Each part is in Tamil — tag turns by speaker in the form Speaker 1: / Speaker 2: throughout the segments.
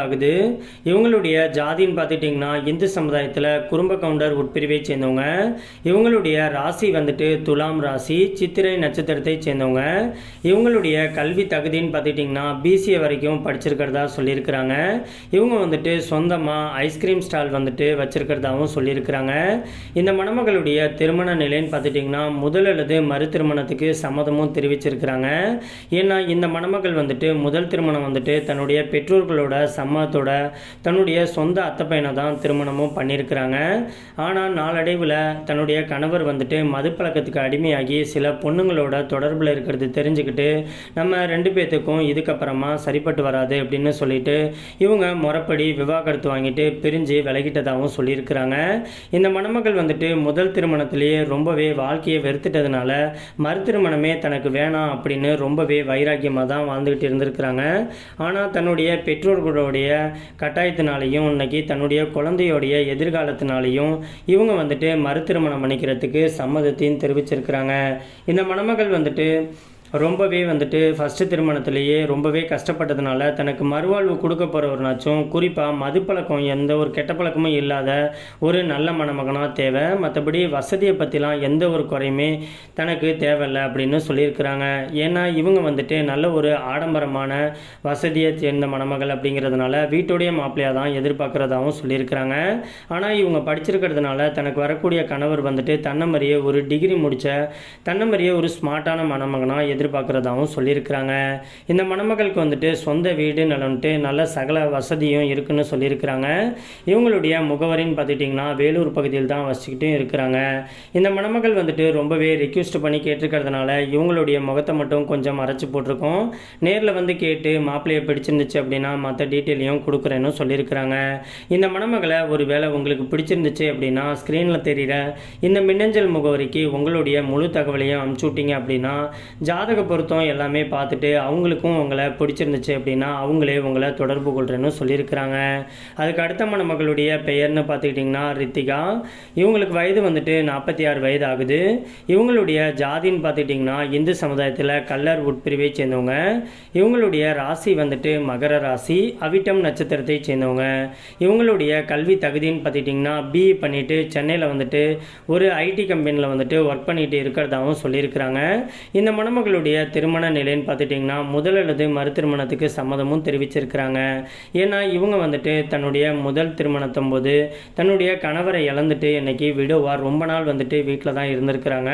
Speaker 1: ஆகுது இவங்களுடைய ஜாதின்னு பார்த்துட்டிங்கன்னா இந்து சமுதாயத்தில் குடும்ப கவுண்டர் உட்பிரிவை சேர்ந்தவங்க. இவங்களுடைய ராசி வந்துட்டு துலாம் ராசி சித்திரை நட்சத்திரத்தை சேர்ந்தவங்க. இவங்களுடைய கல்வி தகுதின்னு பார்த்துட்டிங்கன்னா பிசிஏ வரைக்கும் படிச்சிருக்கிறதா சொல்லியிருக்கிறாங்க. இவங்க வந்துட்டு சொந்தமாக ஐஸ்கிரீம் ஸ்டால் வந்துட்டு வச்சிருக்கிறதாகவும் சொல்லியிருக்கிறாங்க. இந்த மணமகளுடைய திருமண நிலைன்னு பார்த்துட்டிங்கன்னா முதல் அல்லது மறு திருமணத்துக்கு சம்மதமும் தெரிவிச்சிருக்கிறாங்க. ஏன்னா இந்த மணமகள் வந்துட்டு முதல் திருமணம் வந்துட்டு தன்னுடைய பெற்றோர்களோட சம்மதத்தோட தன்னுடைய சொந்த அத்தை பையனை தான் திருமணமும் பண்ணியிருக்கிறாங்க. ஆனால் நாளடைவில் தன்னுடைய கணவர் வந்துட்டு மது பழக்கத்துக்கு அடிமையாகி சில பொண்ணுங்களோட தொடர்பில் இருக்கிறது தெரிஞ்சுக்கிட்டு நம்ம ரெண்டு பேர்த்துக்கும் இதுக்கப்புறமா சரிப்பட்டு வராது அப்படின்னு சொல்லிட்டு இவங்க முறைப்படி விவாகரத்து வாங்கிட்டு பிரிஞ்சு விலகிட்டதாகவும் சொல்லியிருக்கிறாங்க. இந்த மணமகள் வந்துட்டு முதல் திருமணத்திலேயே ரொம்பவே வாழ்க்கையை வெறுத்துட்டதுனால மறு திருமணமே தனக்கு வேணாம் அப்படின்னு ரொம்பவே வைராக்கியமாக தான் வாழ்ந்துக்கிட்டு இருந்திருக்கிறாங்க. ஆனால் தன்னுடைய பெற்றோர்களோட தன்னுடைய கட்டாயத்தினாலையும் இன்னைக்கு தன்னுடைய குழந்தையோடைய எதிர்காலத்தினாலையும் இவங்க வந்துட்டு மறு திருமணம் பண்ணிக்கிறதுக்கு சம்மதத்தையும் தெரிவிச்சிருக்கிறாங்க. இந்த மணமகள் வந்துட்டு ரொம்பவே வந்துட்டு ஃபஸ்ட்டு திருமணத்திலேயே ரொம்பவே கஷ்டப்பட்டதுனால தனக்கு மறுவாழ்வு கொடுக்க போகிறவர்னாச்சும் குறிப்பாக மதுப்பழக்கம் எந்த ஒரு கெட்ட பழக்கமும் இல்லாத ஒரு நல்ல மணமகனாக தேவை. மற்றபடி வசதியை பற்றிலாம் எந்த ஒரு குறையுமே தனக்கு தேவையில்லை அப்படின்னு சொல்லியிருக்கிறாங்க. ஏன்னா இவங்க வந்துட்டு நல்ல ஒரு ஆடம்பரமான வசதியை சேர்ந்த மணமகள் அப்படிங்கிறதுனால வீட்டுடைய மாப்பிள்ளையாக தான் எதிர்பார்க்குறதாகவும் சொல்லியிருக்கிறாங்க. ஆனால் இவங்க படிச்சிருக்கிறதுனால தனக்கு வரக்கூடிய கணவர் வந்துட்டு தன்னை மாதிரியே ஒரு டிகிரி முடித்த தன்னை மாதிரியே ஒரு ஸ்மார்ட்டான மணமகனாக எதிர்பார்க்குறதாகவும் சொல்லியிருக்கிறாங்க. இந்த மணமகளுக்கு வந்துட்டு சொந்த வீடு நலன்ட்டு நல்ல சகல வசதியும் இருக்குன்னு சொல்லியிருக்கிறாங்க. இவங்களுடைய முகவரின்னு பார்த்துட்டிங்கன்னா வேலூர் பகுதியில் தான் வச்சுக்கிட்டும் இருக்கிறாங்க. இந்த மணமகள் வந்துட்டு ரொம்பவே ரெக்யூஸ்ட் பண்ணி கேட்டிருக்கிறதுனால இவங்களுடைய முகத்தை மட்டும் கொஞ்சம் மறைச்சி போட்டிருக்கோம். நேரில் வந்து கேட்டு மாப்பிள்ளையை பிடிச்சிருந்துச்சு அப்படின்னா மற்ற டீட்டெயிலையும் கொடுக்குறேன்னு சொல்லியிருக்கிறாங்க. இந்த மணமகளை ஒரு வேளை உங்களுக்கு பிடிச்சிருந்துச்சு அப்படின்னா ஸ்க்ரீனில் தெரிகிற இந்த மின்னஞ்சல் முகவரிக்கு உங்களுடைய முழு தகவலையும் அனுப்பிச்சு விட்டீங்க அப்படின்னா ஜாதக பொருத்தம் எல்லாமே பார்த்துட்டு அவங்களுக்கும் உங்களை பிடிச்சிருந்துச்சு அப்படின்னா அவங்களே உங்களை தொடர்பு கொள்கிறேன்னு சொல்லியிருக்கிறாங்க. அதுக்கு அடுத்த மணமகளுடைய பெயர்னு பார்த்துக்கிட்டிங்கன்னா ரித்திகா. இவங்களுக்கு வயது வந்துட்டு நாற்பத்தி ஆறு வயது ஆகுது. இவங்களுடைய ஜாதின்னு பார்த்துக்கிட்டிங்கன்னா இந்து சமுதாயத்தில் கல்லர் உட்பிரிவை சேர்ந்தவங்க. இவங்களுடைய ராசி வந்துட்டு மகர ராசி அவிட்டம் நட்சத்திரத்தை சேர்ந்தவங்க. இவங்களுடைய கல்வி தகுதின்னு பார்த்துக்கிட்டிங்கன்னா பிஇ பண்ணிவிட்டு சென்னையில் வந்துட்டு ஒரு ஐடி கம்பெனியில் வந்துட்டு ஒர்க் பண்ணிட்டு இருக்கிறதாகவும் சொல்லியிருக்கிறாங்க. இந்த மணமகளுடைய திருமண நிலைன்னு பார்த்துட்டிங்கன்னா முதல் அல்லது மறு திருமணத்துக்கு சம்மதமும் தெரிவிச்சிருக்கிறாங்க. ஏன்னா இவங்க வந்துட்டு தன்னுடைய முதல் திருமணத்தும் போது தன்னுடைய கணவரை இழந்துட்டு இன்னைக்கு விடுவார் ரொம்ப நாள் வந்துட்டு வீட்டில் தான் இருந்திருக்கிறாங்க.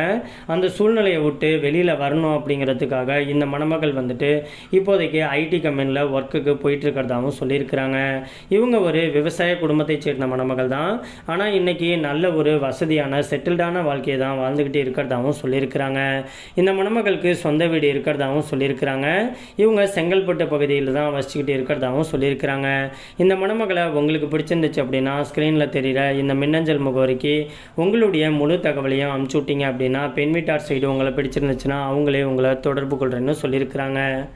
Speaker 1: அந்த சூழ்நிலையை விட்டு வெளியில் வரணும் அப்படிங்கிறதுக்காக இந்த மணமகள் வந்துட்டு இப்போதைக்கு ஐடி கம்பெனியில் ஒர்க்குக்கு போயிட்டு இருக்கிறதாகவும் சொல்லியிருக்கிறாங்க. இவங்க ஒரு விவசாய குடும்பத்தை சேர்ந்த மணமகள் தான். ஆனால் இன்னைக்கு நல்ல ஒரு வசதியான செட்டில்டான வாழ்க்கையை தான் வாழ்ந்துக்கிட்டு இருக்கிறதாகவும் சொல்லியிருக்கிறாங்க. இந்த மணமகளுக்கு சொந்த வீடு இருக்கிறதாகவும் சொல்லியிருக்கிறாங்க. இவங்க செங்கல்பட்டு பகுதியில் தான் வசிச்சுக்கிட்டு இருக்கிறதாகவும் சொல்லியிருக்கிறாங்க. இந்த மணமகளை உங்களுக்கு பிடிச்சிருந்துச்சு அப்படின்னா ஸ்க்ரீனில் தெரிகிற இந்த மின்னஞ்சல் முகவரிக்கு உங்களுடைய முழு தகவலையும் அமுச்சு விட்டீங்க அப்படின்னா பெண் வீட்டார் சைடு உங்களை பிடிச்சிருந்துச்சுன்னா அவங்களே உங்களை தொடர்பு கொள்கிறேன்னு சொல்லியிருக்கிறாங்க.